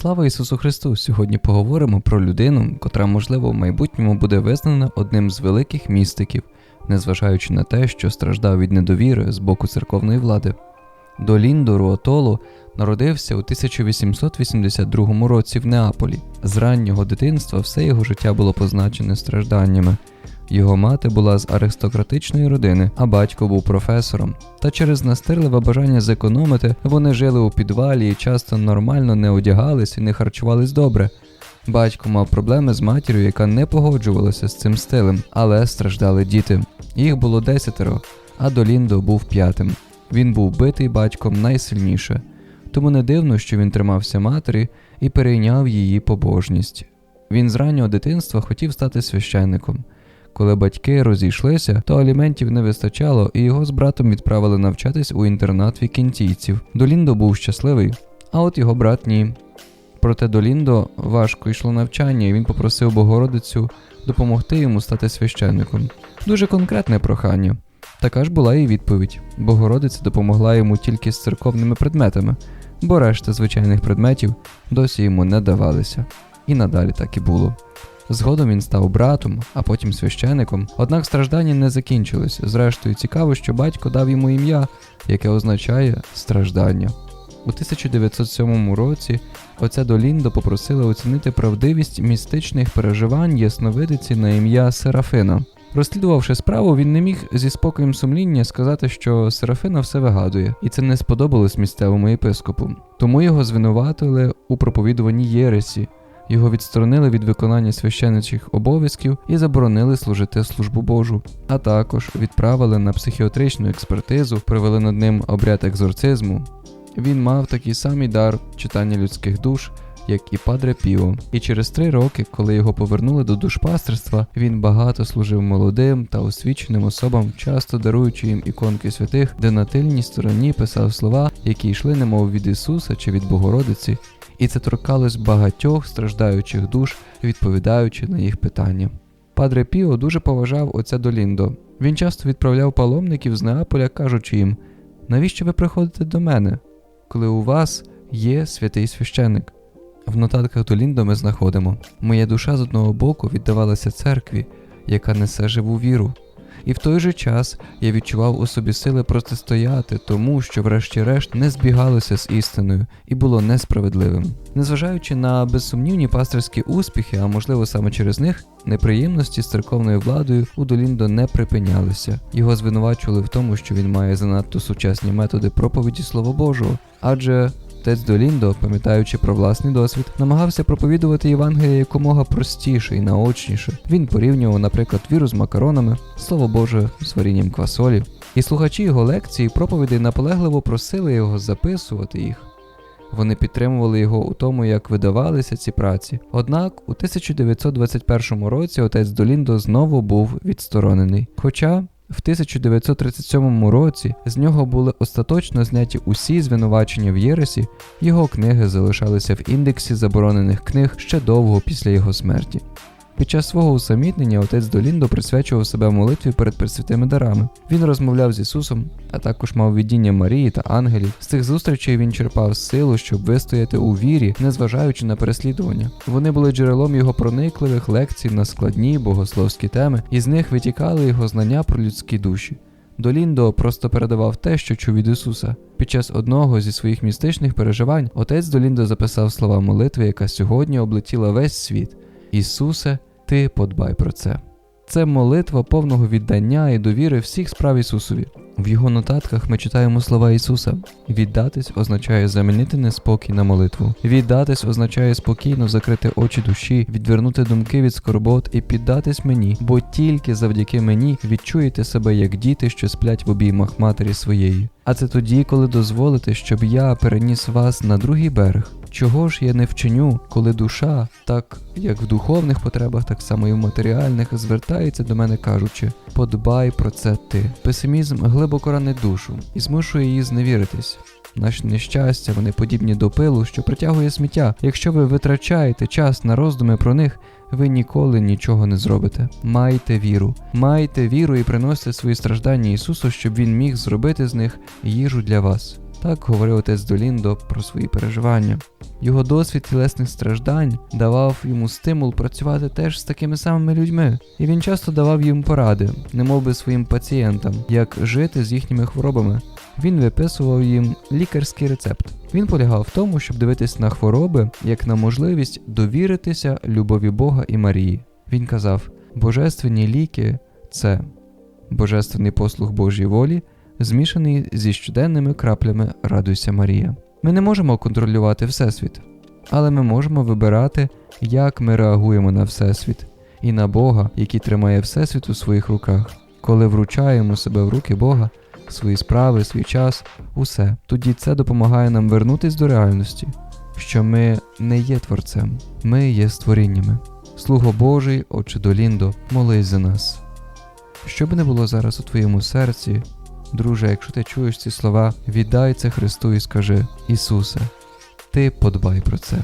Слава Ісусу Христу! Сьогодні поговоримо про людину, котра, можливо, в майбутньому буде визнана одним з великих містиків, незважаючи на те, що страждав від недовіри з боку церковної влади. Доліндо Руотоло народився у 1882 році в Неаполі. З раннього дитинства все його життя було позначене стражданнями. Його мати була з аристократичної родини, а батько був професором. Та через настирливе бажання зекономити вони жили у підвалі і часто нормально не одягались і не харчувались добре. Батько мав проблеми з матір'ю, яка не погоджувалася з цим стилем, але страждали діти. Їх було десятеро, а Доліндо був п'ятим. Він був битий батьком найсильніше, тому не дивно, що він тримався матері і перейняв її побожність. Він з раннього дитинства хотів стати священником. Коли батьки розійшлися, то аліментів не вистачало, і його з братом відправили навчатись у інтернат вікінтійців. Доліндо був щасливий, а от його брат ні. Проте Доліндо важко йшло навчання, і він попросив Богородицю допомогти йому стати священником. Дуже конкретне прохання. Така ж була і відповідь. Богородиця допомогла йому тільки з церковними предметами, бо решта звичайних предметів досі йому не давалися. І надалі так і було. Згодом він став братом, а потім священиком, однак страждання не закінчились. Зрештою, цікаво, що батько дав йому ім'я, яке означає страждання. У 1907 році отця Доліндо попросили оцінити правдивість містичних переживань ясновидиці на ім'я Серафина. Розслідувавши справу, він не міг зі спокоєм сумління сказати, що Серафина все вигадує, і це не сподобалось місцевому єпископу. Тому його звинуватили у проповідуванні Єресі. Його відсторонили від виконання священичих обов'язків і заборонили служити службу Божу, а також відправили на психіатричну експертизу, провели над ним обряд екзорцизму. Він мав такий самий дар читання людських душ, як і Падре Піо. І через три роки, коли його повернули до душпастерства, він багато служив молодим та освіченим особам, часто даруючи їм іконки святих, де на тильній стороні писав слова, які йшли немов від Ісуса чи від Богородиці, і це торкалось багатьох страждаючих душ, відповідаючи на їх питання. Падре Піо дуже поважав отця Доліндо. Він часто відправляв паломників з Неаполя, кажучи їм: навіщо ви приходите до мене, коли у вас є святий священик? В нотатках Доліндо ми знаходимо: Моя душа з одного боку віддавалася церкві, яка несе живу віру. І в той же час я відчував у собі сили протистояти тому, що, врешті-решт, не збігалося з істиною і було несправедливим. Незважаючи на безсумнівні пастирські успіхи, а можливо саме через них, неприємності з церковною владою у Доліндо не припинялися. Його звинувачували в тому, що він має занадто сучасні методи проповіді Слова Божого, адже Отець Доліндо, пам'ятаючи про власний досвід, намагався проповідувати Євангеліє якомога простіше і наочніше. Він порівнював, наприклад, віру з макаронами, слово Боже з варінням квасолі. І слухачі його лекцій і проповідей наполегливо просили його записувати їх. Вони підтримували його у тому, як видавалися ці праці. Однак у 1921 році отець Доліндо знову був відсторонений. Хоча в 1937 році з нього були остаточно зняті усі звинувачення в Єресі, його книги залишалися в індексі заборонених книг ще довго після його смерті. Під час свого усамітнення отець Доліндо присвячував себе молитві перед пресвятими дарами. Він розмовляв з Ісусом, а також мав видіння Марії та ангелів. З цих зустрічей він черпав силу, щоб вистояти у вірі, незважаючи на переслідування. Вони були джерелом його проникливих лекцій на складні богословські теми, і з них витікали його знання про людські душі. Доліндо просто передавав те, що чув від Ісуса. Під час одного зі своїх містичних переживань отець Доліндо записав слова молитви, яка сьогодні облетіла весь світ. Ісусе, ти подбай про це. Це молитва повного віддання і довіри всіх справ Ісусові. В його нотатках ми читаємо слова Ісуса: віддатись означає замінити неспокій на молитву. Віддатись означає спокійно закрити очі душі, відвернути думки від скорбот і піддатись мені, бо тільки завдяки мені відчуєте себе як діти, що сплять в обіймах матері своєї. А це тоді, коли дозволите, щоб я переніс вас на другий берег. Чого ж я не вчиню, коли душа, так як в духовних потребах, так само і в матеріальних, звертається до мене, кажучи: подбай про це ти. Песимізм глибоко ранить душу і змушує її зневіритись. Наші нещастя, вони подібні до пилу, що притягує сміття. Якщо ви витрачаєте час на роздуми про них, ви ніколи нічого не зробите. Майте віру, майте віру і приносите свої страждання Ісусу, щоб Він міг зробити з них їжу для вас. Так говорив отець Доліндо про свої переживання. Його досвід тілесних страждань давав йому стимул працювати теж з такими самими людьми, і він часто давав їм поради, немов би своїм пацієнтам, як жити з їхніми хворобами. Він виписував їм лікарський рецепт. Він полягав в тому, щоб дивитись на хвороби як на можливість довіритися любові Бога і Марії. Він казав: Божественні ліки це божественний послуг Божій волі, змішаний зі щоденними краплями Радуйся Марія. Ми не можемо контролювати Всесвіт, але ми можемо вибирати, як ми реагуємо на Всесвіт і на Бога, який тримає Всесвіт у своїх руках. Коли вручаємо себе в руки Бога, свої справи, свій час, усе, тоді це допомагає нам вернутись до реальності, що ми не є творцем, ми є створіннями. Слуго Божий, Отче Доліндо, молись за нас. Що би не було зараз у твоєму серці, друже, якщо ти чуєш ці слова, віддай це Христу і скажи: Ісусе, Ти подбай про це.